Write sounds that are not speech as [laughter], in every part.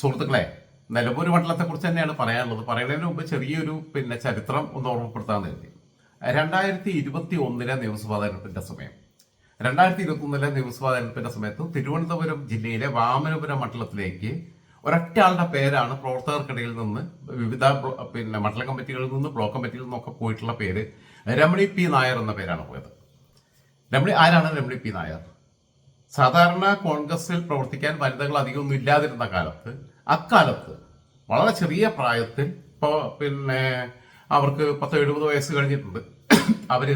സുഹൃത്തുക്കളെ നിലമ്പൂർ മണ്ഡലത്തെക്കുറിച്ച് തന്നെയാണ് പറയാനുള്ളത്. പറയുന്നതിന് മുമ്പ് ചെറിയൊരു പിന്നെ ചരിത്രം ഒന്ന് ഓർമ്മപ്പെടുത്താൻ കരുതി. രണ്ടായിരത്തി ഇരുപത്തി ഒന്നിലെ നിയമസഭാ തെരഞ്ഞെടുപ്പിന്റെ സമയം. രണ്ടായിരത്തി ഇരുപത്തി ഒന്നിലെ നിയമസഭാ തെരഞ്ഞെടുപ്പിന്റെ സമയത്ത് തിരുവനന്തപുരം ജില്ലയിലെ വാമനപുരം മണ്ഡലത്തിലേക്ക് ഒരൊറ്റ ആളുടെ പേരാണ് പ്രവർത്തകർക്കിടയിൽ നിന്ന് വിവിധ പിന്നെ മണ്ഡലം കമ്മിറ്റികളിൽ നിന്ന് ബ്ലോക്ക് കമ്മിറ്റികളിൽ നിന്നൊക്കെ പോയിട്ടുള്ള പേര് രമണി പി നായർ എന്ന പേരാണ് പോയത്. രമണി ആരാണ് രമണി പി നായർ? സാധാരണ കോൺഗ്രസിൽ പ്രവർത്തിക്കാൻ വനിതകൾ അധികമൊന്നും ഇല്ലാതിരുന്ന കാലത്ത് അക്കാലത്ത് വളരെ ചെറിയ പ്രായത്തിൽ ഇപ്പോൾ പിന്നെ അവർക്ക് പത്ത് എഴുപത് വയസ്സ് കഴിഞ്ഞിട്ടുണ്ട്. അവർ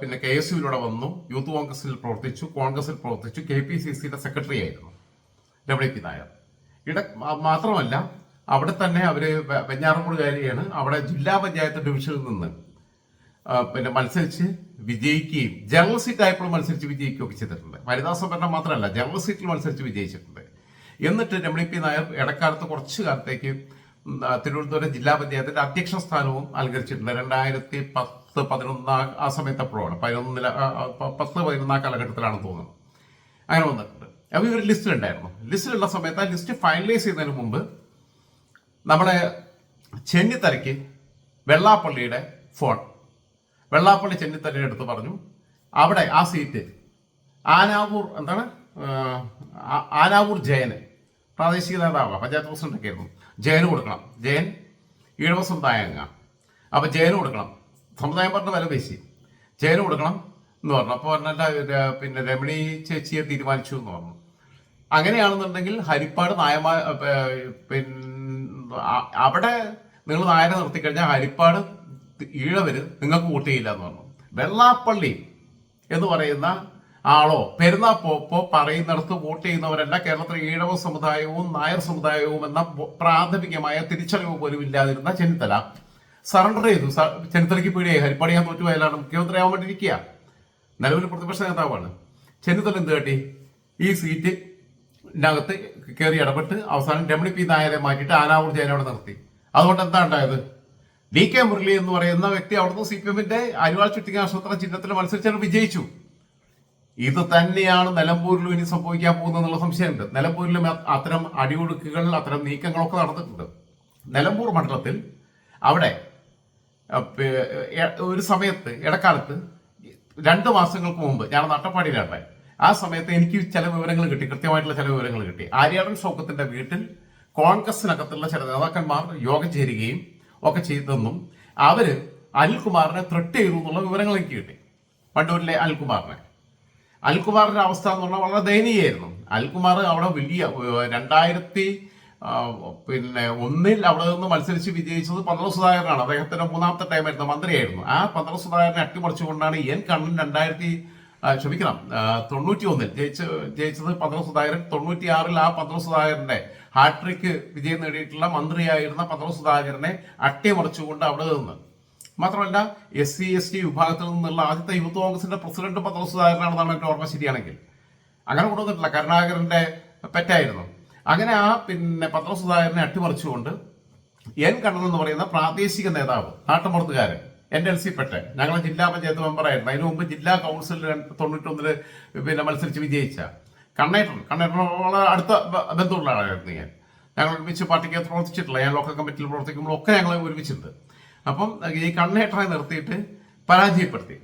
പിന്നെ കെ എസ് യുവിലൂടെ വന്നു യൂത്ത് കോൺഗ്രസിൽ പ്രവർത്തിച്ചു കോൺഗ്രസിൽ പ്രവർത്തിച്ചു കെ പി സി സിയുടെ സെക്രട്ടറി ആയിരുന്നു രമണി പി നായർ. ഇട മാത്രമല്ല അവിടെ തന്നെ അവർ വെ- വെഞ്ഞാറമൂടുകാരിയാണ് അവിടെ ജില്ലാ പഞ്ചായത്ത് ഡിവിഷനിൽ നിന്ന് പിന്നെ മത്സരിച്ച് വിജയിക്കുകയും ജനറൽ സീറ്റ് ആയപ്പോൾ മത്സരിച്ച് വിജയിക്കുകയൊക്കെ ചെയ്തിട്ടുണ്ട്. വനിതാ സംവരണം മാത്രമല്ല ജനറൽ സീറ്റിൽ മത്സരിച്ച് വിജയിച്ചിട്ടുണ്ട്. എന്നിട്ട് രമണി പി നായർ ഇടക്കാലത്ത് കുറച്ചു കാലത്തേക്ക് തിരുവനന്തപുരം ജില്ലാ പഞ്ചായത്തിന്റെ അധ്യക്ഷ സ്ഥാനവും അലങ്കരിച്ചിട്ടുണ്ട്. രണ്ടായിരത്തി പത്ത് പതിനൊന്ന് ആ- സമയത്ത് അപ്പോഴാണ്. പതിനൊന്നില പത്ത് പതിനൊന്ന് ആ തോന്നുന്നത്. തോന്നുന്നു അങ്ങനെ വന്നിട്ടുണ്ട്. അപ്പോൾ ഇവർ ലിസ്റ്റിലുണ്ടായിരുന്നു ലിസ്റ്റിലുള്ള സമയത്ത് ആ ലിസ്റ്റ് ഫൈനലൈസ് ചെയ്യുന്നതിന് മുമ്പ് നമ്മുടെ ചെന്നിത്തലയ്ക്ക് വെള്ളാപ്പള്ളിയുടെ ഫോൺ വെള്ളാപ്പള്ളി ചെന്നിത്തലയുടെ അടുത്ത് പറഞ്ഞു. അവിടെ ആ സീറ്റ് ആനാവൂർ എന്താണ്? ആനാവൂർ ജയന് പ്രാദേശിക നേതാവ് പഞ്ചായത്ത് പ്രസിഡന്റ് ഒക്കെ ആയിരുന്നു. ജയന് കൊടുക്കണം. ജയൻ ഈഴവ സമുദായങ്ങ അപ്പോൾ ജയന് കൊടുക്കണം. സമുദായം പറഞ്ഞ വില പേശി. ജയന് കൊടുക്കണം എന്ന് പറഞ്ഞു. അപ്പോൾ പറഞ്ഞാൽ പിന്നെ രമണി ചേച്ചിയെ തീരുമാനിച്ചു എന്ന് പറഞ്ഞു. അങ്ങനെയാണെന്നുണ്ടെങ്കിൽ ഹരിപ്പാട് നായമാ പിന്നെ അവിടെ നിങ്ങൾ നായരെ നിർത്തിക്കഴിഞ്ഞാൽ ഹരിപ്പാട് ഈഴവര് നിങ്ങൾക്ക് വോട്ട് ചെയ്യില്ല എന്ന് പറഞ്ഞു. വെള്ളാപ്പള്ളി എന്ന് പറയുന്ന ആളോ പെരുന്നാ പോപ്പോ പറയുന്നിടത്ത് വോട്ട് ചെയ്യുന്നവരല്ല കേരളത്തിലെ ഈഴവ സമുദായവും നായർ സമുദായവും എന്ന പ്രാഥമികമായ തിരിച്ചറിവ് പോലും ഇല്ലാതിരുന്ന ചെന്നിത്തല. സറണ്ടർ ചെയ്തു. ചെന്നിത്തലയ്ക്ക് പേടിയായി ഹരിപ്പാട് ഞാൻ തോറ്റുപോയാലാണ് മുഖ്യമന്ത്രിയാവാൻ വേണ്ടിയിരിക്കുക. നിലവിൽ പ്രതിപക്ഷ നേതാവാണ്. ചെന്നിത്തല എന്ത് കാട്ടി? ഈ സീറ്റ് ഇതിനകത്ത് കയറി ഇടപെട്ട് അവസാനം രമണി പി നായരെ മാറ്റിയിട്ട് ആനാവൂർ ജയനോടെ നിർത്തി. അതുകൊണ്ട് എന്താ ഉണ്ടായത്? ഡി കെ മുരളി എന്ന് പറയുന്ന വ്യക്തി അവിടുന്ന് സി പി എമ്മിന്റെ അരിവാൾ ചുറ്റിക ആസൂത്രണ ചിഹ്നത്തിൽ മത്സരിച്ചാൽ വിജയിച്ചു. ഇത് തന്നെയാണ് നിലമ്പൂരിലും ഇനി സംഭവിക്കാൻ പോകുന്നത് എന്നുള്ള സംശയമുണ്ട്. നിലമ്പൂരിലും അത്തരം അടിയൊഴുക്കുകൾ അത്തരം നീക്കങ്ങളൊക്കെ നടന്നിട്ടുണ്ട്. നിലമ്പൂർ മണ്ഡലത്തിൽ അവിടെ ഒരു സമയത്ത് ഇടക്കാലത്ത് രണ്ട് മാസങ്ങൾക്ക് മുമ്പ് ഞാൻ നട്ടപ്പാടിയിലാണ് ആ സമയത്ത് എനിക്ക് ചില വിവരങ്ങൾ കിട്ടി കൃത്യമായിട്ടുള്ള ചില വിവരങ്ങൾ കിട്ടി. ആര്യാടൻ ഷോക്കത്തിന്റെ വീട്ടിൽ കോൺഗ്രസിനകത്തുള്ള ചില നേതാക്കന്മാർ യോഗം ചേരുകയും ഒക്കെ ചെയ്തെന്നും അവർ അനിൽകുമാറിനെ ത്രെട്ട് ചെയ്തു എന്നുള്ള വിവരങ്ങളൊക്കെ കിട്ടി. വണ്ടൂരിലെ അനിൽകുമാറിനെ. അൽകുമാറിന്റെ അവസ്ഥ എന്ന് പറഞ്ഞാൽ വളരെ ദയനീയമായിരുന്നു. അൽകുമാർ അവിടെ വലിയ രണ്ടായിരത്തി പിന്നെ ഒന്നിൽ അവിടെ നിന്ന് മത്സരിച്ച് വിജയിച്ചത് പന്തള സുധാകരനാണ്. അദ്ദേഹത്തിന്റെ മൂന്നാമത്തെ ടൈമായിരുന്നു മന്ത്രിയായിരുന്നു. ആ പന്തള സുധാകരനെ അട്ടിമറിച്ചുകൊണ്ടാണ് എൻ കണ്ണൻ രണ്ടായിരത്തി ക്ഷമിക്കണം. തൊണ്ണൂറ്റി ഒന്നിൽ ജയിച്ച ജയിച്ചത് പന്തള സുധാകരൻ. തൊണ്ണൂറ്റി ആറിൽ ആ പത്മ സുധാകരന്റെ ഹാട്രിക്ക് വിജയം നേടിയിട്ടുള്ള മന്ത്രിയായിരുന്ന പത്മ സുധാകരനെ അട്ടിമറിച്ചുകൊണ്ട് അവിടെ നിന്ന്. മാത്രമല്ല എസ് സി എസ് ടി വിഭാഗത്തിൽ നിന്നുള്ള ആദ്യത്തെ യൂത്ത് കോൺഗ്രസിന്റെ പ്രസിഡന്റ് പത്മ സുധാകരനാണെന്നാണ് എന്റെ ഓർമ്മ ശരിയാണെങ്കിൽ. അങ്ങനെ കൊണ്ടുവന്നിട്ടില്ല. കരുണാകരന്റെ പെറ്റായിരുന്നു. അങ്ങനെ ആ പിന്നെ പത്മ സുധാകരനെ അട്ടിമറിച്ചുകൊണ്ട് എൻ കണ്ണൻ എന്ന് പറയുന്ന പ്രാദേശിക നേതാവ് നാട്ടുമ്പുറത്തുകാരൻ എൻ എൽ സി പെട്ടെ. ഞങ്ങൾ ജില്ലാ പഞ്ചായത്ത് മെമ്പറായിരുന്നു അതിനു മുമ്പ് ജില്ലാ കൗൺസിലിൽ തൊണ്ണൂറ്റൊന്നിൽ പിന്നെ മത്സരിച്ച് വിജയിച്ച കണ്ണേട്ടൻ. കണ്ണേട്ടൻ അടുത്ത ബന്ധമുള്ള ആളായിരുന്നു ഞാൻ. ഞങ്ങൾ ഒരുമിച്ച് പാർട്ടിക്ക് പ്രവർത്തിച്ചിട്ടില്ല. ഞാൻ ലോക്കൽ കമ്മിറ്റിയിൽ പ്രവർത്തിക്കുമ്പോൾ ഒക്കെ ഞങ്ങളെ ഒരുമിച്ചിട്ടുണ്ട് അപ്പം ഈ കണ്ണേട്ടനെ നിർത്തിയിട്ട് പരാജയപ്പെടുത്തി.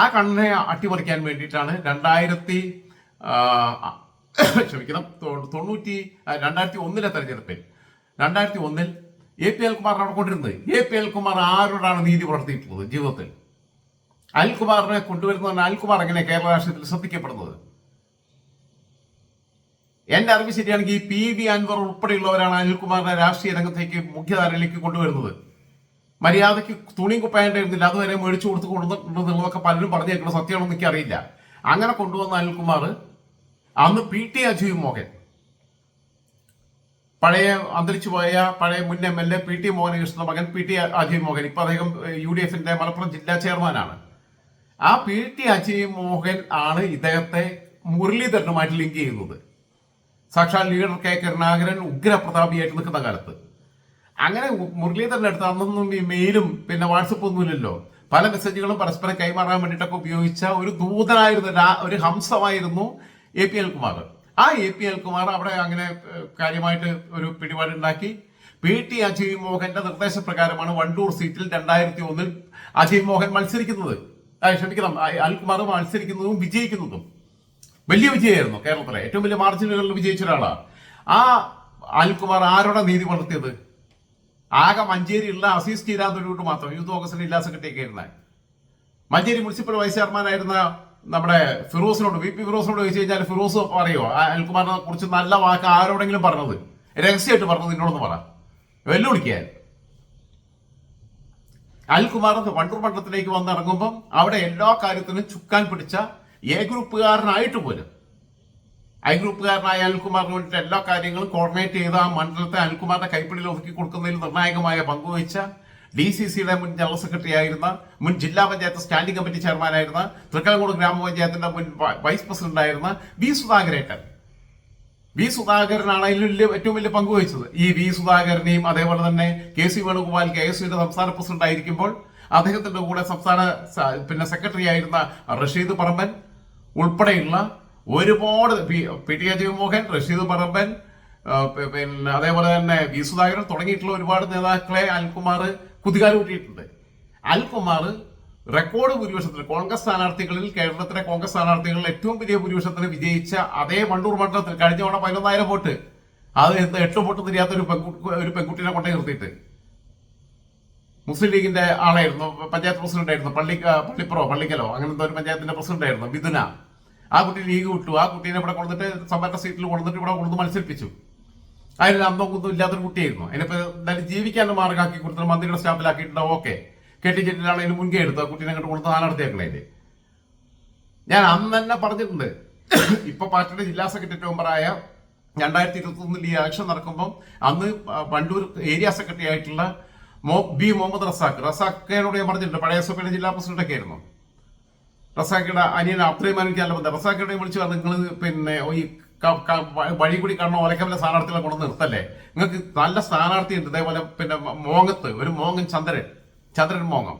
ആ കണ്ണനെ അട്ടിമറിക്കാൻ വേണ്ടിയിട്ടാണ് രണ്ടായിരത്തി ക്ഷമിക്കണം തൊണ്ണൂറ്റി രണ്ടായിരത്തി ഒന്നിലെ തെരഞ്ഞെടുപ്പിൽ രണ്ടായിരത്തി ഒന്നിൽ എ പി അൽകുമാർ അവിടെ കൊണ്ടിരുന്നത് എ പി അൽകുമാർ ആരോടാണ് നീതി പുലർത്തിയിട്ടുള്ളത് ജീവിതത്തിൽ? അൽകുമാറിനെ കൊണ്ടുവരുന്ന അൽകുമാർ എങ്ങനെ കേരള രാഷ്ട്രീയത്തിൽ ശ്രദ്ധിക്കപ്പെടുന്നത്? എന്റെ അറിവ് ശരിയാണെങ്കിൽ പി വി അൻവർ ഉൾപ്പെടെയുള്ളവരാണ് അനിൽകുമാറിനെ രാഷ്ട്രീയ രംഗത്തേക്ക് മുഖ്യധാരയിലേക്ക് കൊണ്ടുവരുന്നത്. മര്യാദയ്ക്ക് തുണിയും കുപ്പായണ്ടായിരുന്നില്ല അതുവരെ മേടിച്ചു കൊടുത്ത് കൊണ്ടുവന്നിട്ടുണ്ടെന്നുള്ളതൊക്കെ പലരും പറഞ്ഞു കേൾക്കണം സത്യമാണെന്ന് എനിക്ക് അറിയില്ല അങ്ങനെ കൊണ്ടുവന്ന അനിൽകുമാർ അന്ന് പി ടി അജീവ് മോഹൻ പഴയ അന്തരിച്ചു പോയ പഴയ മുൻ M L A P T മോഹനകൃഷ്ണന്റെ മകൻ പി ടി അജയ് മോഹൻ. ഇപ്പൊ അദ്ദേഹം യു ഡി എഫിന്റെ മലപ്പുറം ജില്ലാ ചെയർമാനാണ്. ആ പി ടി അജയ് മോഹൻ ആണ് ഇദ്ദേഹത്തെ മുരളീധരനുമായിട്ട് ലിങ്ക് ചെയ്യുന്നത്. സാക്ഷാൽ ലീഡർ കെ കരുണാകരൻ ഉഗ്രപ്രതാപിയായിട്ട് നിൽക്കുന്ന കാലത്ത്. അങ്ങനെ മുരളീധരന്റെ അടുത്ത് അന്നൊന്നും ഈ മെയിലും പിന്നെ വാട്സപ്പ് ഒന്നുമില്ലല്ലോ പല മെസ്സേജുകളും പരസ്പരം കൈമാറാൻ വേണ്ടിയിട്ടൊക്കെ ഉപയോഗിച്ച ഒരു ദൂതനായിരുന്നു ഒരു ഹംസമായിരുന്നു എ പി എൽ കുമാർ. ആ എ പി അൽകുമാർ അവിടെ അങ്ങനെ കാര്യമായിട്ട് ഒരു പിടിപാടുണ്ടാക്കി പി ടി അജയ് മോഹന്റെ നിർദ്ദേശപ്രകാരമാണ് വണ്ടൂർ സീറ്റിൽ രണ്ടായിരത്തി ഒന്നിൽ അജയ് മോഹൻ മത്സരിക്കുന്നത്. ക്ഷമിക്കണം അൽകുമാർ മത്സരിക്കുന്നതും വിജയിക്കുന്നതും. വലിയ വിജയമായിരുന്നു കേരളത്തിലെ. ഏറ്റവും വലിയ മാർജിനുകളിൽ വിജയിച്ച ഒരാളാണ്. ആ അൽകുമാർ ആരോടെ നീതി വളർത്തിയത് ആകെ മഞ്ചേരിയുള്ള അസീസ് ചീരാന്തൊഴിയോട് മാത്രം. യൂത്ത് കോൺഗ്രസിന്റെ ജില്ലാ സെക്രട്ടറി ആയിരുന്ന മഞ്ചേരി മുനിസിപ്പൽ വൈസ് ചെയർമാനായിരുന്ന നമ്മുടെ ഫിറോസിനോട് വി പി ഫിറോസിനോട് ചോദിച്ചു കഴിഞ്ഞാൽ ഫിറോസ് പറയുമോ അനിൽകുമാറിനെ കുറിച്ച് നല്ല വാക്ക് ആരോടെങ്കിലും പറഞ്ഞത്? രഹസ്യമായിട്ട് പറഞ്ഞത് എന്നോടൊന്ന് പറ. വെല്ലുവിളിക്കാൻ അനിൽകുമാർ വണ്ടൂർ മണ്ഡലത്തിലേക്ക് വന്നിറങ്ങുമ്പം അവിടെ എല്ലാ കാര്യത്തിനും ചുക്കാൻ പിടിച്ച എ ഗ്രൂപ്പുകാരനായിട്ട് പോലും. ഐ ഗ്രൂപ്പുകാരനായ അനിൽകുമാറിന് വേണ്ടിയിട്ട് എല്ലാ കാര്യങ്ങളും കോർഡിനേറ്റ് ചെയ്ത് ആ മണ്ഡലത്തെ അനിൽകുമാറിന്റെ കൈപ്പിടിയിൽ ഒതുക്കി കൊടുക്കുന്നതിൽ നിർണായകമായ പങ്കുവഹിച്ച ഡി സി സിയുടെ മുൻ ജനറൽ സെക്രട്ടറി ആയിരുന്ന മുൻ ജില്ലാ പഞ്ചായത്ത് സ്റ്റാൻഡിംഗ് കമ്മിറ്റി ചെയർമാനായിരുന്ന തൃക്കലങ്കോട് ഗ്രാമപഞ്ചായത്തിന്റെ മുൻ വൈസ് പ്രസിഡന്റ് ആയിരുന്ന വി സുധാകരേട്ടൻ. വി സുധാകരനാണ് അതിൽ വലിയ ഏറ്റവും വലിയ പങ്ക് വഹിച്ചത്. ഈ വി സുധാകരനെയും അതേപോലെ തന്നെ K C Venugopal K S യുടെ സംസ്ഥാന പ്രസിഡന്റ് ആയിരിക്കുമ്പോൾ അദ്ദേഹത്തിന്റെ കൂടെ സംസ്ഥാന പിന്നെ സെക്രട്ടറി ആയിരുന്ന റഷീദ് പറമ്പൻ ഉൾപ്പെടെയുള്ള ഒരുപാട് പി- ടി അജയ് മോഹൻ റഷീദ് പറമ്പൻ പിന്നെ അതേപോലെ തന്നെ വി സുധാകരൻ തുടങ്ങിയിട്ടുള്ള ഒരുപാട് നേതാക്കളെ അൽകുമാർ കുതികാൽ കൂട്ടിയിട്ടുണ്ട് അൽകുമാർ റെക്കോർഡ് ഭൂരിപക്ഷത്തിൽ കോൺഗ്രസ് സ്ഥാനാർത്ഥികളിൽ കേരളത്തിലെ കോൺഗ്രസ് സ്ഥാനാർത്ഥികളിൽ ഏറ്റവും വലിയ ഭൂരിപക്ഷത്തിന് വിജയിച്ച അതേ വണ്ടൂർ മണ്ഡലത്തിൽ കഴിഞ്ഞ തവണ പതിനൊന്നായിരം വോട്ട്. അത് എന്ത് എട്ട് വോട്ട് തിരിയാത്ത ഒരു ഒരു പെൺകുട്ടിനെ കൊണ്ടേ നിർത്തിയിട്ട്. മുസ്ലിം ലീഗിന്റെ ആളായിരുന്നു പഞ്ചായത്ത് പ്രസിഡന്റ് ആയിരുന്നു പള്ളി പള്ളിപ്പുറോ പള്ളിക്കലോ അങ്ങനത്തെ ഒരു പഞ്ചായത്തിന്റെ പ്രസിഡന്റ് ആയിരുന്നു മിഥുന. ആ കുട്ടി ലീഗ് വിട്ടു. ആ കുട്ടീനെ ഇവിടെ കൊണ്ടിട്ട് സംവരണ സീറ്റിൽ കൊണ്ടിട്ട് ഇവിടെ കൊണ്ടു മത്സരിപ്പിച്ചു. അതിന് അന്തം കുന്തും ഇല്ലാത്തൊരു കുട്ടിയായിരുന്നു. അതിനിപ്പോ എന്തായാലും ജീവിക്കാൻ മാർഗാക്കി കൊടുത്തിട്ട് മന്ത്രിയുടെ സ്റ്റാഫിലാക്കിയിട്ടുണ്ട് ഓക്കെ. കെട്ടിച്ചിട്ടാണ് അതിന് മുൻകൈ എടുത്തത്. ആ കുട്ടീനെ അങ്ങോട്ട് കൊടുത്ത് സ്ഥാനാർത്ഥിയാക്കണേ ഞാൻ അന്ന് തന്നെ പറഞ്ഞിട്ടുണ്ട്. ഇപ്പൊ പാർട്ടിയുടെ ജില്ലാ സെക്രട്ടറി മെമ്പറായ രണ്ടായിരത്തി ഇരുപത്തി ഒന്നിൽ ഈ ആക്ഷൻ നടക്കുമ്പോൾ അന്ന് വണ്ടൂർ ഏരിയ സെക്രട്ടറി ആയിട്ടുള്ള ബി മുഹമ്മദ് റസാഖ് റസാഖിനോട് ഞാൻ പറഞ്ഞിട്ടുണ്ട്. പഴയ സഭയുടെ ജില്ലാ പ്രസിഡന്റ് ഒക്കെ ആയിരുന്നു. റസാഖിയുടെ അനിയൻ അത്രയും ബന്ധം റസാഖിയുടെ വിളിച്ചു നിങ്ങൾ പിന്നെ ഈ വഴി കൂടി കാണുന്ന ഒലക്കമില്ല സ്ഥാനാർത്ഥികളെ കൊണ്ട് നിർത്തല്ലേ? നിങ്ങൾക്ക് നല്ല സ്ഥാനാർത്ഥി ഉണ്ട്. ഇതേപോലെ പിന്നെ മോങ്ങത്ത് ഒരു മോങ്ങൻ ചന്ദ്രൻ. ചന്ദ്രൻ മോങ്ങം.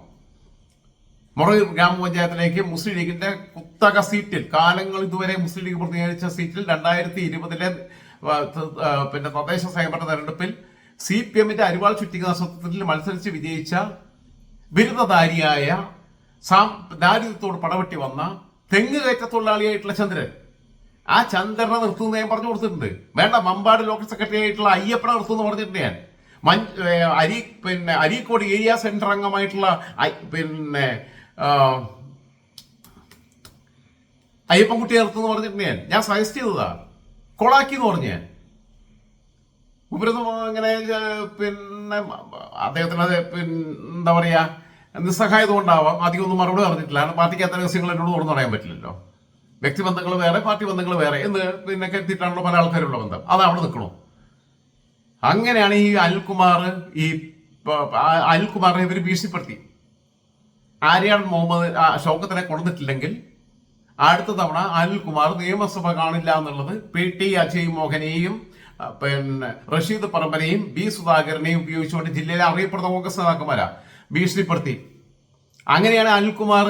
മൊറയൂർ ഗ്രാമപഞ്ചായത്തിലേക്ക് മുസ്ലിം ലീഗിന്റെ കുത്തക സീറ്റിൽ കാലങ്ങൾ ഇതുവരെ മുസ്ലിം ലീഗ് പ്രതിനിധീകരിച്ച സീറ്റിൽ രണ്ടായിരത്തി ഇരുപതിലെ പിന്നെ തദ്ദേശ സ്വയംഭരണ തെരഞ്ഞെടുപ്പിൽ സി പി എമ്മിന്റെ അരിവാൾ ചുറ്റിക സത്യത്തിൽ മത്സരിച്ച് വിജയിച്ച ബിരുദധാരിയായ സാം ദാരിദ്ര്യത്തോട് പടവെട്ടി വന്ന തെങ്ങ് കയറ്റ തൊഴിലാളിയായിട്ടുള്ള ചന്ദ്രൻ. ആ ചന്ദ്രനെ നിർത്തുന്ന ഞാൻ പറഞ്ഞു കൊടുത്തിട്ടുണ്ട്. വേണ്ട മമ്പാട് ലോക്കൽ സെക്രട്ടറി ആയിട്ടുള്ള അയ്യപ്പനെ നിർത്തുന്നു പറഞ്ഞിട്ടുണ്ട് ഞാൻ. മൻ അരി പിന്നെ അരീക്കോട് ഏരിയ സെന്റർ അംഗമായിട്ടുള്ള പിന്നെ അയ്യപ്പൻകുട്ടിയെ നിർത്തുന്നു പറഞ്ഞിട്ടുണ്ട് ഞാൻ. ഞാൻ സജസ്റ്റ് ചെയ്തതാ. കൊളാക്കി എന്ന് പറഞ്ഞു ഞാൻ. ഉപരിതം ഇങ്ങനെ പിന്നെ അദ്ദേഹത്തിന് അത് എന്താ പറയാ നിസ്സഹായത കൊണ്ടാവാം. അധികം ഒന്നും മറുപടി പറഞ്ഞിട്ടില്ല. കാരണം അത്ര രഹസ്യങ്ങൾ എന്നോട് തുറന്നു പറയാൻ പറ്റില്ലല്ലോ. വ്യക്തിബന്ധങ്ങൾ വേറെ പാർട്ടി ബന്ധങ്ങൾ വേറെ എന്ന് പിന്നെ കരുത്തിയിട്ടാണല്ലോ പല ആൾക്കാരുള്ള ബന്ധം. അത് അവിടെ നിൽക്കണോ? അങ്ങനെയാണ് ഈ അനിൽകുമാർ ഈ അനിൽകുമാറിനെ ഇവർ ഭീഷണിപ്പെടുത്തി. ആര്യാടൻ മുഹമ്മദ് ശോകത്തിനെ ഷൗക്കത്തിനെ കൊണ്ടുവന്നിട്ടില്ലെങ്കിൽ അടുത്ത തവണ അനിൽകുമാർ നിയമസഭ കാണില്ല എന്നുള്ളത് പി ടി അജയ് മോഹനെയും പിന്നെ റഷീദ് പറമ്പനെയും ബി സുധാകരനെയും ഉപയോഗിച്ചുകൊണ്ട് ജില്ലയിലെ അറിയപ്പെടുന്ന കോൺഗ്രസ് നേതാക്കന്മാരാ ഭീഷണിപ്പെടുത്തി. അങ്ങനെയാണ് അനിൽകുമാർ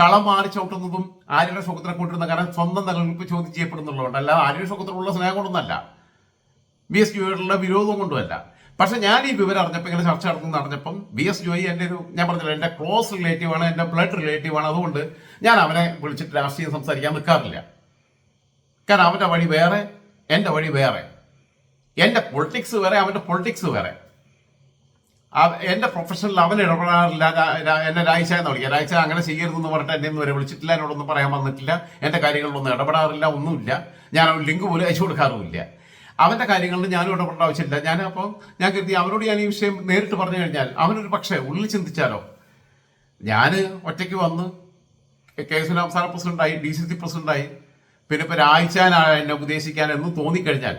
കളം മാറി ചവിട്ടുന്നതും ആര്യയുടെ സുഖത്തിനെ കൊണ്ടിരുന്ന കാരണം സ്വന്തം നിലനിൽപ്പ് ചോദ്യം ചെയ്യപ്പെടുന്നുള്ളതുകൊണ്ട് അല്ല ആര്യയുടെ സുഖത്തിനുള്ള സ്നേഹം കൊണ്ടൊന്നല്ല ബി എസ് ജോയിയുടെ വിരോധം കൊണ്ടുമല്ല. പക്ഷെ ഞാൻ ഈ വിവരം അറിഞ്ഞപ്പോൾ ഇങ്ങനെ ചർച്ച നടത്തുന്ന അറിഞ്ഞപ്പം ബി എസ് ജോയി എന്റെ ഒരു ഞാൻ പറഞ്ഞില്ല എന്റെ ക്ലോസ് റിലേറ്റീവ് ആണ് എന്റെ ബ്ലഡ് റിലേറ്റീവ് ആണ്. അതുകൊണ്ട് ഞാൻ അവനെ വിളിച്ചിട്ട് രാഷ്ട്രീയം സംസാരിക്കാൻ നിൽക്കാറില്ല. കാരണം അവന്റെ വഴി വേറെ എന്റെ വഴി വേറെ. എന്റെ പൊളിറ്റിക്സ് വേറെ അവന്റെ പൊളിറ്റിക്സ് വേറെ. എന്റെ പ്രൊഫഷനിൽ അവൻ ഇടപെടാറില്ല. എന്നെ രാഴ്ച എന്ന് വിളിക്കുക രാഴ്ച അങ്ങനെ ചെയ്യരുതെന്ന് പറഞ്ഞിട്ട് എന്നെ ഒന്നും വരെ വിളിച്ചിട്ടില്ല. എന്നോടൊന്നും പറയാൻ വന്നിട്ടില്ല. എന്റെ കാര്യങ്ങളിലൊന്നും ഇടപെടാറില്ല ഒന്നുമില്ല. ഞാൻ അവൻ ലിങ്ക് പോലും അയച്ചു കൊടുക്കാറുമില്ല. അവന്റെ കാര്യങ്ങളിൽ ഞാനും ഇടപെടേണ്ട ആവശ്യമില്ല. ഞാൻ അപ്പം ഞാൻ കരുതി അവനോട് ഞാൻ ഈ വിഷയം നേരിട്ട് പറഞ്ഞു കഴിഞ്ഞാൽ അവനൊരു പക്ഷേ ഉള്ളിൽ ചിന്തിച്ചാലോ? ഞാൻ ഒറ്റയ്ക്ക് വന്ന് കെ എസ് സംസ്ഥാന പ്രസിഡന്റായി ഡി സി സി പ്രസിഡന്റായി പിന്നെ ഇപ്പൊ രാഴ്ചാനാണ് എന്നെ ഉപദേശിക്കാൻ എന്ന് തോന്നിക്കഴിഞ്ഞാൽ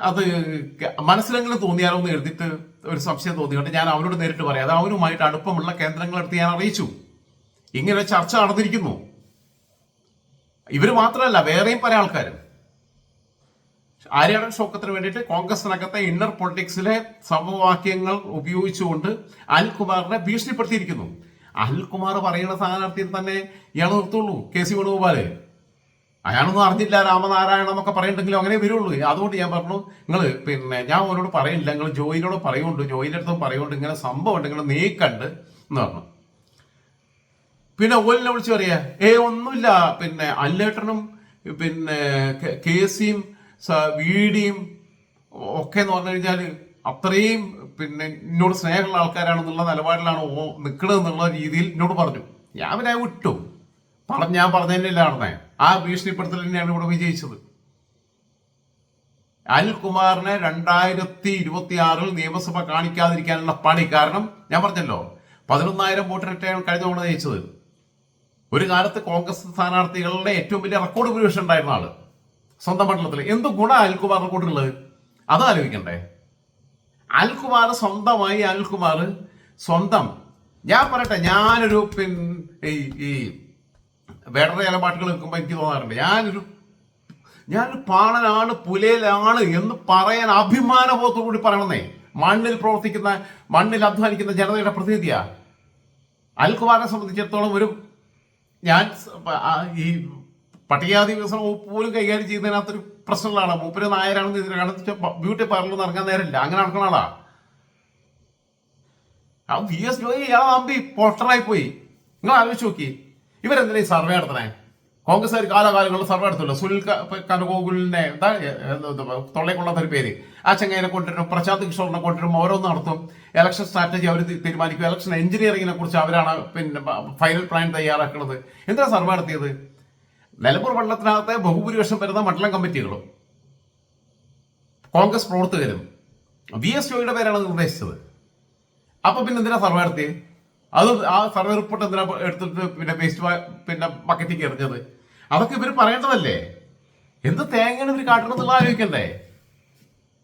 അത് മനസ്സിലെങ്കിലും തോന്നിയാലോ എന്ന് എഴുതിയിട്ട് ഒരു സംശയം തോന്നിയിട്ട് ഞാൻ അവനോട് നേരിട്ട് പറയാം. അത് അവനുമായിട്ട് അടുപ്പമുള്ള കേന്ദ്രങ്ങളെടുത്ത് ഞാൻ അറിയിച്ചു. ഇങ്ങനെ ചർച്ച നടന്നിരിക്കുന്നു. ഇവർ മാത്രമല്ല വേറെയും പല ആൾക്കാരും. ആര്യാടൻ ഷോക്കത്തിന് വേണ്ടിയിട്ട് കോൺഗ്രസിനകത്തെ ഇന്നർ പൊളിറ്റിക്സിലെ സമവാക്യങ്ങൾ ഉപയോഗിച്ചുകൊണ്ട് അനിൽകുമാറിനെ ഭീഷണിപ്പെടുത്തിയിരിക്കുന്നു. അനിൽകുമാർ പറയുന്ന സ്ഥാനാർത്ഥിയിൽ തന്നെ ഇയാൾ നിർത്തുള്ളൂ കെ സി വേണുഗോപാൽ. അയാളൊന്നും അറിഞ്ഞില്ല രാമനാരായണ എന്നൊക്കെ പറയണ്ടെങ്കിലും അങ്ങനെ വരുള്ളൂ. അതുകൊണ്ട് ഞാൻ പറഞ്ഞു നിങ്ങൾ പിന്നെ ഞാൻ അവരോട് പറയില്ല നിങ്ങൾ ജോയിനോട് പറയുന്നുണ്ട് ജോയിന്റെ അടുത്തും പറയുന്നുണ്ട് ഇങ്ങനെ സംഭവം ഉണ്ട് നിങ്ങൾ നീക്കണ്ട് എന്ന് പറഞ്ഞു. പിന്നെ ഓലിനെ വിളിച്ച് പറയാ ഏ ഒന്നുമില്ല പിന്നെ അല്ലേട്ടനും പിന്നെ കെ- കേസിയും വീടിയും ഒക്കെ എന്ന് പറഞ്ഞു കഴിഞ്ഞാൽ അത്രയും പിന്നെ എന്നോട് സ്നേഹമുള്ള ആൾക്കാരാണെന്നുള്ള നിലപാടിലാണ് എന്നുള്ള രീതിയിൽ എന്നോട് പറഞ്ഞു. ഞാൻ പിന്നെ വിട്ടു. പറഞ്ഞ ഞാൻ പറഞ്ഞതന്നെയല്ല നടന്നേ. ആ ഭീഷണിപ്പെടുത്തൽ തന്നെയാണ് ഇവിടെ വിജയിച്ചത്. അനിൽകുമാറിനെ രണ്ടായിരത്തി ഇരുപത്തി ആറിൽ നിയമസഭ കാണിക്കാതിരിക്കാനുള്ള പണി. കാരണം ഞാൻ പറഞ്ഞല്ലോ പതിനൊന്നായിരം വോട്ടിനിട്ടാണ് കഴിഞ്ഞ തവണ ജയിച്ചത്. ഒരു കാലത്ത് കോൺഗ്രസ് സ്ഥാനാർത്ഥികളുടെ ഏറ്റവും വലിയ റെക്കോർഡ് ഭൂരിപക്ഷം ഉണ്ടായിരുന്ന ആൾ. സ്വന്തം മണ്ഡലത്തിൽ എന്ത് ഗുണ അനിൽകുമാറിനെ കൊണ്ടുള്ളത് അത് ആലോചിക്കണ്ടേ. അനിൽകുമാർ സ്വന്തമായി അനിൽകുമാർ സ്വന്തം. ഞാൻ പറയട്ടെ ഞാനൊരു പിൻ ഈ ഈ വേടറെ ചില പാട്ടുകൾ നിൽക്കുമ്പോൾ എനിക്ക് തോന്നാറുണ്ട്. ഞാനൊരു ഞാനൊരു പാണനാണ് പുലയിലാണ് എന്ന് പറയാൻ അഭിമാനബോധത്തോടു കൂടി പറയണമെന്നേ മണ്ണിൽ പ്രവർത്തിക്കുന്ന മണ്ണിൽ അധ്വാനിക്കുന്ന ജനതയുടെ പ്രതിനിധിയാ. അൽകുമാറിനെ സംബന്ധിച്ചിടത്തോളം ഒരു ഞാൻ ഈ പട്ടികജാതി വികസന പോലും കൈകാര്യം ചെയ്യുന്നതിനകത്തൊരു പ്രശ്നങ്ങളാണ്. മൂപ്പര് നായരാണെന്ന് ഇതിനെ കാണിച്ച് ബ്യൂട്ടി പാർലറിൽ നടക്കാൻ നേരമില്ല. അങ്ങനെ നടക്കുന്ന ആളാ. ആ വി എസ് ജോയി ആ അമ്പി പൊട്ടറായി പോയി. നിങ്ങൾ ആലോചിച്ച് നോക്കി. ഇവരെന്തിനാ ഈ സർവേ നടത്തണേ കോൺഗ്രസ്സുകാർ കാലാകാലങ്ങളിൽ സർവേ നടത്തുമല്ലോ. സുനിൽ കനഗോകുലിന്റെ എന്താ ഏ, എന്താ, തൊള്ളേ കൊള്ളാത്ത ഒരു പേര്. ആ ചങ്ങയിനെ കൊണ്ടുവരും പ്രശാന്ത് കിഷോറിനെ കൊണ്ടുവരും ഓരോന്ന് നടത്തും. ഇലക്ഷൻ സ്ട്രാറ്റജി അവർ തീരുമാനിക്കും. ഇലക്ഷൻ എഞ്ചിനീയറിങ്ങിനെ കുറിച്ച് അവരാണ് പിന്നെ ഫൈനൽ പ്ലാൻ തയ്യാറാക്കുന്നത്. എന്താ സർവേ നടത്തിയത്? നിലമ്പൂർ മണ്ഡലത്തിനകത്തെ ബഹുഭൂരിപക്ഷം വരുന്ന മണ്ഡലം കമ്മിറ്റികളും കോൺഗ്രസ് പ്രവർത്തകരും. വി എസ് ജോയിയുടെ പേരാണ് നിർദ്ദേശിച്ചത്. അപ്പൊ പിന്നെ എന്തിനാ സർവേ നടത്തിയത് അത് ആ സർവേ റിപ്പോർട്ട് എന്തിനാ എടുത്തിട്ട് പിന്നെ വേസ്റ്റ് പിന്നെ ബക്കറ്റിൽ എറിഞ്ഞത് അതൊക്കെ ഇവർ പറയേണ്ടതല്ലേ? എന്ത് തേങ്ങയാണ് ഇവർ കാട്ടണമെന്നുള്ള ആലോചിക്കണ്ടേ?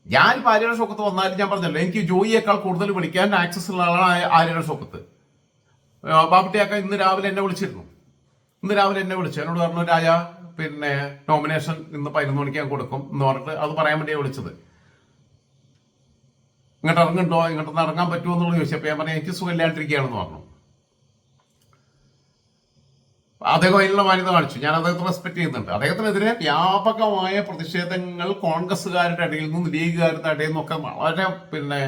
ഞാൻ ഇപ്പൊ ആര്യയുടെ ഷോക്കത്ത് വന്നാലും ഞാൻ പറഞ്ഞല്ലോ എനിക്ക് ജോയിയേക്കാൾ കൂടുതൽ വിളിക്കാൻ ആക്സസ് ഉള്ള ആളാണ് ആര്യയുടെ ഷോക്കത്ത് ബാബുട്ടിയാക്ക ഇന്ന് രാവിലെ എന്നെ വിളിച്ചിരുന്നു. ഇന്ന് രാവിലെ എന്നെ വിളിച്ചു. എന്നോട് പറഞ്ഞു രാജ പിന്നെ നോമിനേഷൻ ഇന്ന് പതിനൊന്ന് മണിക്ക് ഞാൻ കൊടുക്കും എന്ന് പറഞ്ഞിട്ട് അത് പറയാൻ വേണ്ടിയാണ് വിളിച്ചത്. ഇങ്ങോട്ട് ഇറങ്ങുന്നുണ്ടോ? ഇങ്ങോട്ട് ഇറങ്ങാൻ പറ്റുമോ എന്നുള്ളത് ചോദിച്ചപ്പോൾ ഞാൻ പറഞ്ഞു എനിക്ക് സുഖമില്ലാണ്ടിരിക്കുകയാണെന്ന് പറഞ്ഞു. അദ്ദേഹം അതിനുള്ള മാന്യത കാണിച്ചു. ഞാൻ അദ്ദേഹത്തെ റെസ്പെക്ട് ചെയ്യുന്നുണ്ട്. അദ്ദേഹത്തിനെതിരെ വ്യാപകമായ പ്രതിഷേധങ്ങൾ കോൺഗ്രസ്സുകാരുടെ ഇടയിൽ നിന്നും ലീഗുകാരുടെ ഇടയിൽ നിന്നൊക്കെ വളരെ പിന്നെ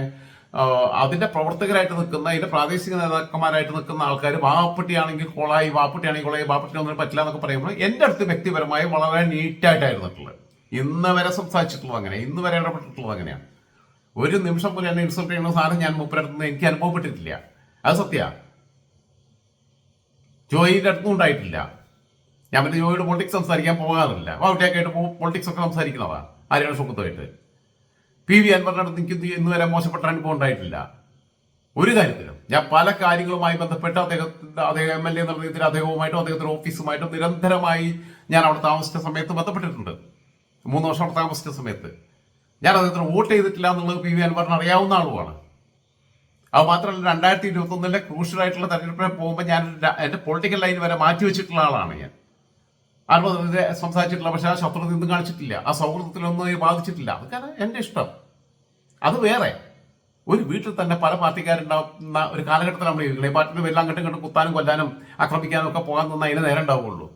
അതിന്റെ പ്രവർത്തകരായിട്ട് നിൽക്കുന്ന അതിന്റെ പ്രാദേശിക നേതാക്കന്മാരായിട്ട് നിൽക്കുന്ന ആൾക്കാർ വാപ്പട്ടിയാണെങ്കിൽ കൊളായി വാപ്പട്ടിയാണെങ്കിൽ കൊളായി വാപ്പട്ടി ഒന്നും പറ്റില്ല എന്നൊക്കെ പറയുമ്പോൾ എന്റെ അടുത്ത് വ്യക്തിപരമായി വളരെ നീറ്റായിട്ടായിരുന്നിട്ടുള്ളത്. ഇന്ന് വരെ സംസാരിച്ചിട്ടുള്ളത് അങ്ങനെ ഇന്ന് വരെ ഇടപെട്ടിട്ടുള്ളത് അങ്ങനെയാണ്. ഒരു നിമിഷം പോലും എന്നെ ഇൻസൾട്ട് ചെയ്യുന്ന സാധനം ഞാൻ മൂപ്പരടുത്ത് എനിക്ക് അനുഭവപ്പെട്ടിട്ടില്ല. അത് സത്യ. ജോയിന്റെ അടുത്തും ഉണ്ടായിട്ടില്ല. ഞാൻ പിന്നെ ജോയിയുടെ പൊളിറ്റിക്സ് സംസാരിക്കാൻ പോകാറില്ല. വൗട്ടിയാക്കായിട്ട് പൊളിറ്റിക്സ് ഒക്കെ സംസാരിക്കുന്നതാ. ആര്യാണ് സുഖത്തുമായിട്ട് പി വി അൻവറിന്റെ അടുത്ത് എനിക്ക് ഇന്ന് വരെ മോശപ്പെട്ട അനുഭവം ഉണ്ടായിട്ടില്ല. ഒരു കാര്യത്തിലും ഞാൻ പല കാര്യങ്ങളുമായി ബന്ധപ്പെട്ട് അദ്ദേഹത്തിന്റെ അദ്ദേഹം എം എൽ എ എന്നുള്ള രീതിയിൽ അദ്ദേഹവുമായിട്ടും അദ്ദേഹത്തിന്റെ ഓഫീസുമായിട്ടും നിരന്തരമായി ഞാൻ അവിടെ താമസിച്ച സമയത്ത് ബന്ധപ്പെട്ടിട്ടുണ്ട്. മൂന്ന് വർഷം അവിടെ താമസിച്ച സമയത്ത്. ഞാൻ അദ്ദേഹത്തിന് വോട്ട് ചെയ്തിട്ടില്ല എന്നുള്ളത് പി വി അൻവറിന് അറിയാവുന്ന ആളുമാണ്. അത് മാത്രമല്ല രണ്ടായിരത്തി ഇരുപത്തി ഒന്നിലെ ക്രൂഷ്യലായിട്ടുള്ള തെരഞ്ഞെടുപ്പിനെ പോകുമ്പോൾ ഞാൻ എന്റെ പൊളിറ്റിക്കൽ ലൈൻ വരെ മാറ്റി വെച്ചിട്ടുള്ള ആളാണ് ഞാൻ. ആത്മഹത്യ സംസാരിച്ചിട്ടില്ല പക്ഷെ ആ ശത്രുത ഇന്നും കാണിച്ചിട്ടില്ല. ആ സൗഹൃദത്തിലൊന്നും ബാധിച്ചിട്ടില്ല. അതൊക്കെ എന്റെ ഇഷ്ടം. അത് വേറെ. ഒരു വീട്ടിൽ തന്നെ പല പാർട്ടിക്കാരുണ്ടാവുന്ന ഒരു കാലഘട്ടത്തിൽ നമ്മൾ ജീവിക്കുന്നത് ഈ പാർട്ടിയുടെ പേരിൽ അങ്ങോട്ടും കുത്താനും കൊല്ലാനും ആക്രമിക്കാനും ഒക്കെ പോകാൻ തന്നെ അതിന് നേരം ഉണ്ടാവുള്ളൂ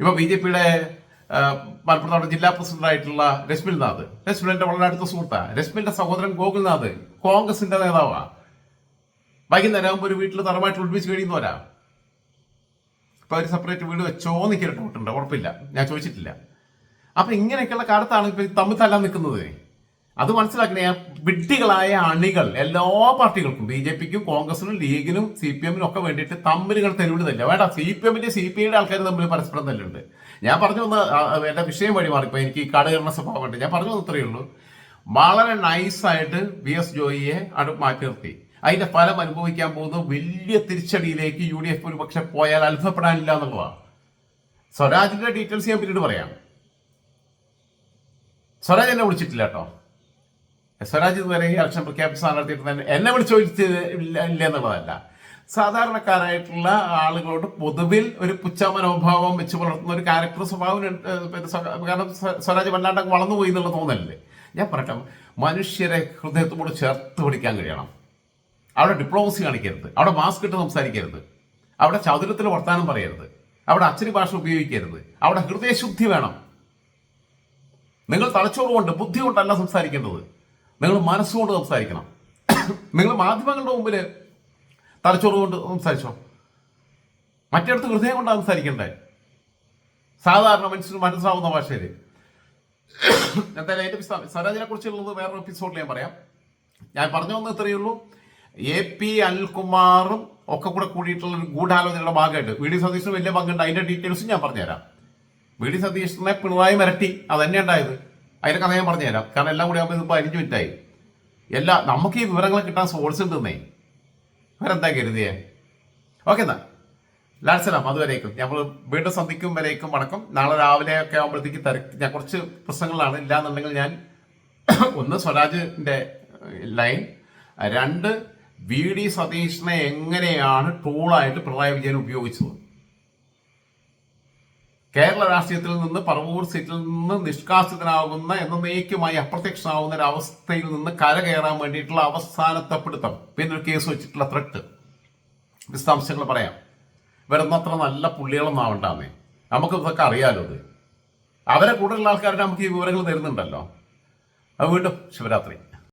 ഇപ്പൊ ബി ജെ പിയുടെ മലപ്പുറം നമ്മുടെ ജില്ലാ പ്രസിഡന്റ് ആയിട്ടുള്ള രശ്മിൽനാഥ് രശ്മിന്റെ വളരെ അടുത്ത സുഹൃത്താ. രശ്മിന്റെ സഹോദരൻ ഗോകുൽനാഥ് കോൺഗ്രസിന്റെ നേതാവാ. വൈകുന്നേരം ആകുമ്പോൾ ഒരു വീട്ടിൽ തറമായിട്ട് ഒളിപ്പിച്ച് കഴിയുന്നവരാ. ഇപ്പൊ ഒരു സെപ്പറേറ്റ് വീട് വെച്ചോ നിൽക്കൊരു ഡൗട്ടുണ്ട് ഉറപ്പില്ല. ഞാൻ ചോദിച്ചിട്ടില്ല. അപ്പൊ ഇങ്ങനെയൊക്കെയുള്ള കാലത്താണ് ഇപ്പൊ തമ്മിൽ തല്ലാൻ നിൽക്കുന്നത്. അത് മനസ്സിലാക്കണേ വിഡ്ഢികളായ അണികൾ എല്ലാ പാർട്ടികൾക്കും ബി ജെ പിക്കും കോൺഗ്രസിനും ലീഗിനും സി പി എമ്മിനും ഒക്കെ വേണ്ടിയിട്ട് തമ്മിലുകൾ തെരുവിടുന്നില്ല. വേണ്ട സി പി എമ്മിന്റെ സി പി ഐയുടെ ആൾക്കാർ തമ്മിൽ പരസ്പരം തല്ലുണ്ട്. ഞാൻ പറഞ്ഞു വന്ന എന്റെ വിഷയം വഴി മാറിപ്പോ എനിക്ക് ഈ കാടുകരണ സ്വഭാവമുണ്ട് ഞാൻ പറഞ്ഞു വന്നത്രയേ ഉള്ളൂ. വളരെ നൈസായിട്ട് വി എസ് ജോയിയെ അടു മാറ്റി നിർത്തി. അതിന്റെ ഫലം അനുഭവിക്കാൻ പോകുന്നത് വലിയ തിരിച്ചടിയിലേക്ക് യു ഡി എഫ് ഒരു പക്ഷെ പോയാൽ അത്ഭുതപ്പെടാനില്ല എന്നുള്ളതാണ് സ്വരാജിന്റെ ഡീറ്റെയിൽസ് ഞാൻ പിന്നീട് പറയാം. സ്വരാജ് എന്നെ വിളിച്ചിട്ടില്ല കേട്ടോ. സ്വരാജ് ഇതുവരെ ഇലക്ഷൻ പ്രഖ്യാപിച്ച സ്ഥാനാർത്ഥി എന്നെ വിളിച്ചോദിച്ചില്ല എന്നുള്ളതല്ല. സാധാരണക്കാരായിട്ടുള്ള ആളുകളോട് പൊതുവിൽ ഒരു പുച്ഛ മനോഭാവം വെച്ച് പുലർത്തുന്ന ഒരു ക്യാരക്ടർ സ്വഭാവം കാരണം സ്വരാജ് വല്ലാണ്ടൊക്കെ വളർന്നു പോയി എന്നുള്ള തോന്നലല്ലേ? ഞാൻ പറയട്ടെ മനുഷ്യരെ ഹൃദയത്തോട് ചേർത്ത് പിടിക്കാൻ കഴിയണം. അവിടെ ഡിപ്ലോമസി കാണിക്കരുത് അവിടെ മാസ്ക് ഇട്ട് സംസാരിക്കരുത് അവിടെ ചതുരത്തിൽ വർത്താനം പറയരുത് അവിടെ അച്ചടി ഭാഷ ഉപയോഗിക്കരുത് അവിടെ ഹൃദയശുദ്ധി വേണം. നിങ്ങൾ തലച്ചോറ് കൊണ്ട് ബുദ്ധി കൊണ്ടല്ല സംസാരിക്കേണ്ടത്. നിങ്ങൾ മനസ്സുകൊണ്ട് സംസാരിക്കണം. [coughs] നിങ്ങൾ മാധ്യമങ്ങളുടെ മുമ്പിൽ തലച്ചോറ് കൊണ്ട് സംസാരിച്ചോ? മറ്റിടത്ത് ഹൃദയം കൊണ്ടാണ് സംസാരിക്കണ്ടേ? സാധാരണ മനുഷ്യന് മനസ്സിലാവുന്ന ഭാഷയിൽ എന്തായാലും അതിന്റെ സരാജിനെ കുറിച്ചുള്ളത് വേറൊരു എപ്പിസോഡിൽ ഞാൻ പറയാം. ഞാൻ പറഞ്ഞു വന്നത് ഇത്രയേ ഉള്ളൂ. എ പി അനിൽകുമാറും ഒക്കെ കൂടെ കൂടിയിട്ടുള്ള ഒരു ഗൂഢാലോചനയുടെ ഭാഗമായിട്ട് വി ഡി സതീഷിന് വലിയ പങ്കുണ്ട്. അതിന്റെ ഡീറ്റെയിൽസും ഞാൻ പറഞ്ഞുതരാം. വി ഡി സതീഷിനെ പിണറായി മിരട്ടി. അത് തന്നെ ഉണ്ടായത്. അതിന്റെ കഥ ഞാൻ പറഞ്ഞുതരാം. കാരണം എല്ലാം കൂടി ആകുമ്പോൾ ഇതിപ്പോൾ അരിഞ്ഞു മിനിറ്റായി എല്ലാ നമുക്ക് ഈ വിവരങ്ങൾ കിട്ടാൻ സോഴ്സ് ഉണ്ടെന്നേ. അവരെന്താ കരുതിയേ? ഓക്കെ എന്നാ. ലാൽസലാം അതുവരേക്കും. നമ്മൾ വീണ്ടും സന്ധിക്കും വരേക്കും വണക്കം. നാളെ രാവിലെ ഒക്കെ ആകുമ്പോഴത്തേക്ക് തിരക്ക് ഞാൻ കുറച്ച് പ്രശ്നങ്ങളാണ്. ഇല്ലാന്നുണ്ടെങ്കിൽ ഞാൻ [coughs] ഒന്ന് സ്വരാജിന്റെ ലൈൻ രണ്ട് വി ഡി സതീഷിനെ എങ്ങനെയാണ് ടൂളായിട്ട് പിണറായി വിജയൻ ഉപയോഗിച്ചത്? കേരള രാഷ്ട്രീയത്തിൽ നിന്ന് പറവൂർ സീറ്റിൽ നിന്ന് നിഷ്കാസിതനാകുന്ന എന്നേക്കുമായി അപ്രത്യക്ഷനാവുന്ന ഒരു അവസ്ഥയിൽ നിന്ന് കരകയറാൻ വേണ്ടിയിട്ടുള്ള അവസാനത്തെ പിടുത്തം. പിന്നെ ഒരു കേസ് വെച്ചിട്ടുള്ള ത്രെട്ട് വിശദാംശങ്ങൾ പറയാം. വരുന്നത്ര നല്ല പുള്ളികളൊന്നും ആവണ്ടാന്നേ നമുക്ക് ഇതൊക്കെ അറിയാലോ അത് അവരെ കൂടുതലുള്ള ആൾക്കാരുടെ നമുക്ക് ഈ വിവരങ്ങൾ തരുന്നുണ്ടല്ലോ. അത് വീണ്ടും ശിവരാത്രി.